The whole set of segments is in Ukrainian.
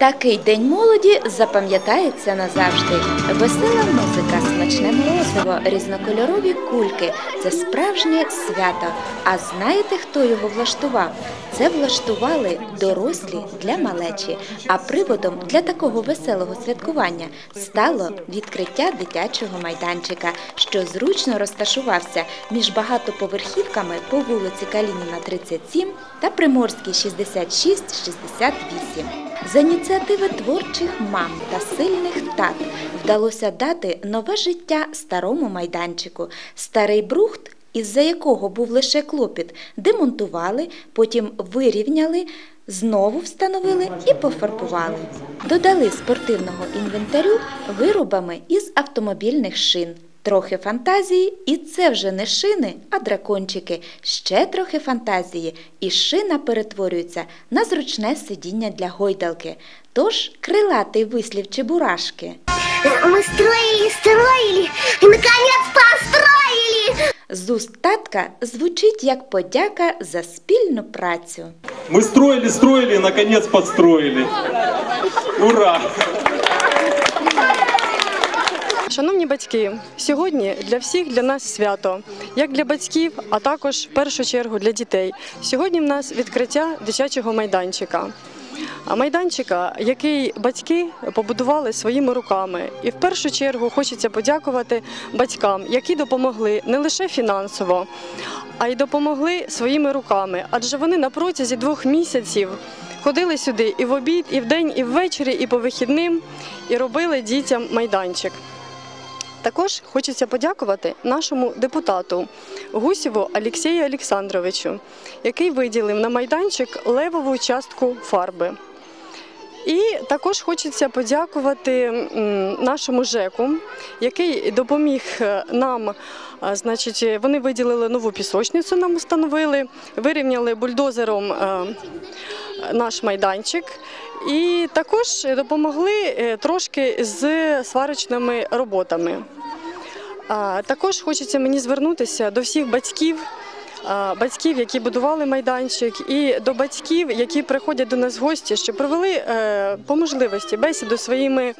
Такий день молоді запам'ятається назавжди. Весела музика, смачне морозиво, різнокольорові кульки це справжнє свято. А знаєте, хто його влаштував? Це влаштували дорослі для малечі. А приводом для такого веселого святкування стало відкриття дитячого майданчика, що зручно розташувався між багатоповерхівками по вулиці Калініна 37 та Приморській 66-68. За ініціативи творчих мам та сильних тат вдалося дати нове життя старому майданчику. Старий брухт, із-за якого був лише клопіт, демонтували, потім вирівняли, знову встановили і пофарбували. Додали спортивного інвентарю виробами із автомобільних шин. Трохи фантазії, і це вже не шини, а дракончики. Ще трохи фантазії, і шина перетворюється на зручне сидіння для гойдалки. Тож крилатий вислів чебурашки. Мы строили, строили и, наконец, построили! З уст татка звучить як подяка за спільну працю. Мы строили, строили и, наконец, подстроили. Ура! Шановні батьки, сьогодні для всіх для нас свято, як для батьків, а також в першу чергу для дітей. Сьогодні в нас відкриття дитячого майданчика. Майданчика, який батьки побудували своїми руками, і в першу чергу хочеться подякувати батькам, які допомогли не лише фінансово, а й допомогли своїми руками, адже вони на протязі двох місяців ходили сюди і в обід, і в день, і ввечері, і по вихідним, і робили дітям майданчик. Також хочеться подякувати нашому депутату Гусєву Олексію Олександровичу, який виділив на майданчик левову частку фарби. І також хочеться подякувати нашому ЖЕКу, який допоміг е, нам. Значить, вони виділили нову пісочницю, нам встановили, вирівняли бульдозером е, наш майданчик. І також допомогли е, трошки з сварочними роботами. Також хочеться мені звернутися до всіх батьків, батьків, які будували майданчик, і до батьків, які приходять до нас в гості, що провели е, по можливості бесіду своїми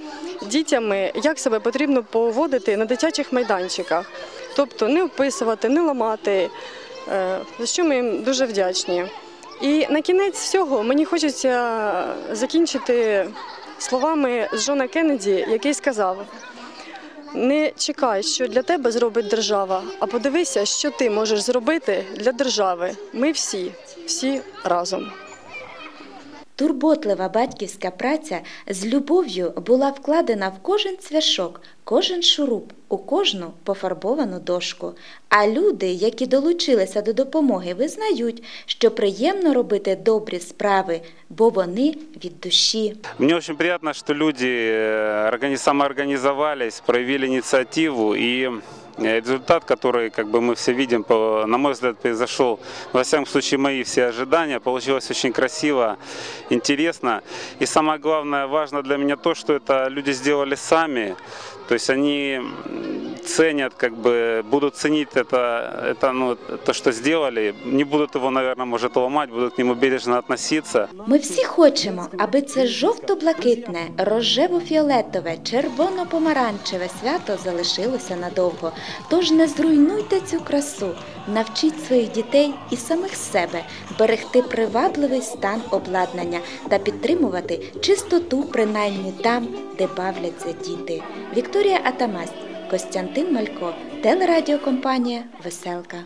дітями, як себе потрібно поводити на дитячих майданчиках. Тобто не вписувати, не ламати, е, за що ми їм дуже вдячні. І на кінець всього мені хочеться закінчити словами Джона Кеннеді, який сказав. Не чекай, що для тебе зробить держава, а подивися, що ти можеш зробити для держави. Ми всі, всі разом. Турботлива батьківська праця з любов'ю була вкладена в кожен цвяшок, кожен шуруп, у кожну пофарбовану дошку. А люди, які долучилися до допомоги, визнають, що приємно робити добрі справи, бо вони від душі. Мне очень приятно, что люди э, самоорганизовались, проявили инициативу и э, результат, который, как бы мы все видим, на мой взгляд, произошел, во всяком случае, мои все ожидания, получилось очень красиво, интересно. И самое главное, важно для меня то, что это люди сделали сами, то есть они ценят, как бы будут ценить это, это ну, то, что сделали, не будут его, наверное, может ломать, будут к нему бережно относиться. Ми всі хочемо, аби це жовто-блакитне, рожево-фіолетове, червоно-помаранчеве свято залишилося надовго. Тож не зруйнуйте цю красу, навчіть своїх дітей і самих себе берегти привабливий стан обладнання та підтримувати чистоту, принаймні там, де бавляться діти. Вікторія Атамась, Костянтин Малько, телерадіокомпанія Веселка.